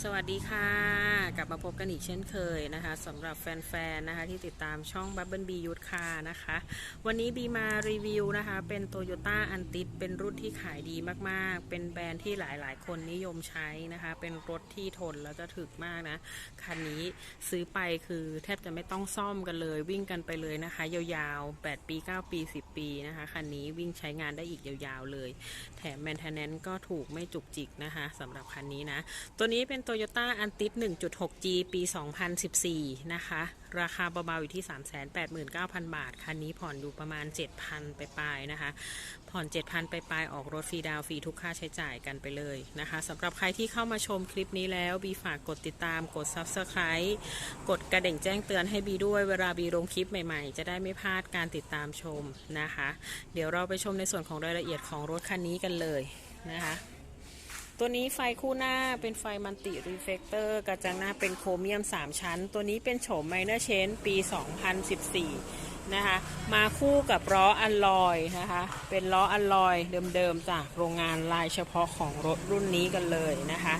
สวัสดีค่ะ กลับมาพบกันอีกเช่นเคยนะคะสำหรับแฟนๆนะคะที่ติดตามช่อง Bubble Bee Youth Car นะคะ วันนี้บีมารีวิวนะคะ เป็น Toyota a n t i เป็นรุ่นที่ขายดีมากๆ เป็นแบรนด์ที่หลายๆ คนนิยมใช้นะคะ เป็นรถที่ทนแล้วก็ถึกมากนะ คันนี้ซื้อไปคือแทบจะไม่ต้องซ่อมกันเลย วิ่งกันไปเลยนะคะ ยาวๆ 8 ปี 9 ปี 10 ปีนะคะคันนี้วิ่งใช้งานได้อีกยาวๆเลย แถมแมนเทนแนนก็ถูกไม่จุกจิกนะคะสำหรับคันนี้นะตัวนี้เป็น Toyota a n t i 1.6G ปี 2014 นะคะ ราคาเบาๆอยู่ที่ 389,000 บาท คันนี้ผ่อนอยู่ประมาณ 7,000 ไปปลายๆนะคะ ผ่อน 7,000 ไปปลายๆออกรถฟรีดาวฟรีทุกค่าใช้จ่ายกันไปเลยนะคะสำหรับใครที่เข้ามาชมคลิปนี้แล้ว บีฝากกดติดตามกด Subscribe กดกระดิ่งแจ้งเตือนให้บีด้วยเวลาบีลงคลิปใหม่ๆ จะได้ไม่พลาดการติดตามชมนะคะ เดี๋ยวเราไปชมในส่วนของรายละเอียดของรถคันนี้กันเลยนะคะ ตัวนี้ไฟคู่หน้าเป็นไฟมันติรีเฟกเตอร์กระจังหน้าเป็นโครเมียม 3 ชั้น ตัวนี้เป็นโฉมไมเนอร์เชนปี 2014 นะคะ มาคู่กับล้ออัลลอยนะคะ เป็นล้ออัลลอยเดิมๆ จากโรงงานลายเฉพาะของรถรุ่นนี้กันเลยนะคะ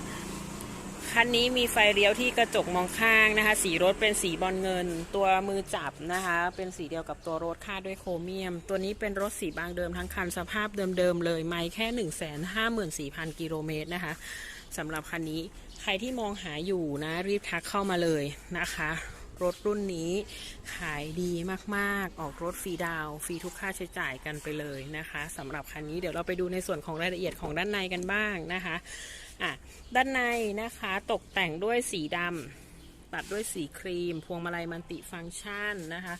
คันนี้มีไฟเลี้ยวที่กระจกมองข้างนะคะ สีรถเป็นสีบอลเงิน ตัวมือจับนะคะ เป็นสีเดียวกับตัวรถคาดด้วยโครเมียม ตัวนี้เป็นรถสีบางเดิมทั้งคันสภาพเดิมๆเลย ไม่แค่ 1 5 4 0 0 0 กิโลเมตรนะคะสำหรับคันนี้ใครที่มองหาอยู่นะ รีบทักเข้ามาเลยนะคะ รถรุ่นนี้ขายดีมากๆ ออกรถฟรีดาวฟรีทุกค่าใช้จ่ายกันไปเลยนะคะสำหรับคันนี้เดี๋ยวเราไปดูในส่วนของรายละเอียดของด้านในกันบ้างนะคะ อะด้านในนะคะตกแต่งด้วยสีดำตัดด้วยสีครีม พวงมาลัยมันติฟังก์ชันนะคะ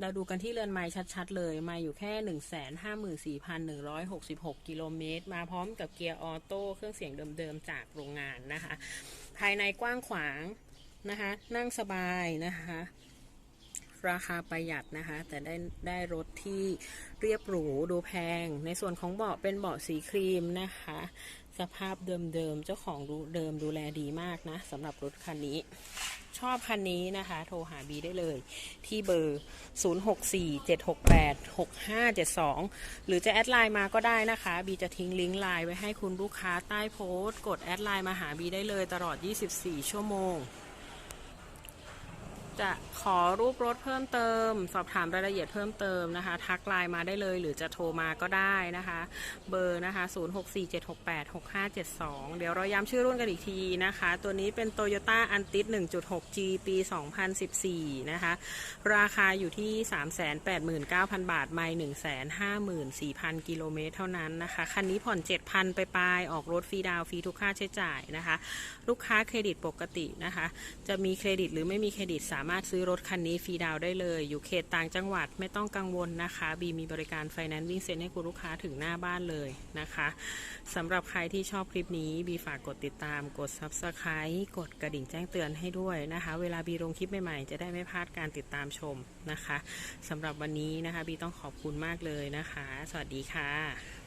เราดูกันที่เรือนไม้ชัดๆ เลยไมาอยู่แค่ 154,166 กิโลเมตร มาพร้อมกับเกียร์ออโต้เครื่องเสียงเดิมๆ จากโรงงานนะคะ ภายในกว้างขวางนะคะ นั่งสบายนะคะราคาประหยัดนะคะ แต่ได้ได้รถที่เรียบหรูดูแพง ในส่วนของเบาะเป็นเบาะสีครีมนะคะ สภาพเดิมๆ เจ้าของดูเดิมดูแลดีมากนะสำหรับรถคันนี้ ชอบคันนี้นะคะ โทรหาบีได้เลย ที่เบอร์ 0647686572 หรือจะแอดไลน์มาก็ได้นะคะ บีจะทิ้งลิงก์ไลน์ไว้ให้คุณลูกค้าใต้โพสต์ กดแอดไลน์มาหาบีได้เลยตลอด 24 ชั่วโมง จะขอรูปรถเพิ่มเติม สอบถามรายละเอียดเพิ่มเติมนะคะ ทักไลน์มาได้เลย หรือจะโทรมาก็ได้นะคะ เบอร์นะคะ 0647686572 เดี๋ยวเราย้ำชื่อรุ่นกันอีกทีนะคะ ตัวนี้เป็น Toyota a n t i 1.6G ปี 2014 นะคะ ราคาอยู่ที่ 389,000 บาท ไม่154,000 กิโลเมตรเท่านั้นนะคะ คันนี้ผ่อน 7,000 ไปปลายออกรถฟรีดาวฟรีทุกค่าใช้จ่ายนะคะ ลูกค้าเครดิตปกตินะคะ จะมีเครดิตหรือไม่มีเครดิตสามารถซื้อรถคันนี้ฟรีดาวได้เลย อยู่เขตต่างจังหวัดไม่ต้องกังวลนะคะ บีมีบริการไฟแนนซ์วิ่งเซ็นให้คุณลูกค้าถึงหน้าบ้านเลยนะคะสำหรับใครที่ชอบคลิปนี้บีฝากกดติดตาม กด Subscribe กดกระดิ่งแจ้งเตือนให้ด้วยนะคะ เวลาบีลงคลิปใหม่ๆ จะได้ไม่พลาดการติดตามชมนะคะสำหรับวันนี้นะคะบีต้องขอบคุณมากเลยนะคะ สวัสดีค่ะ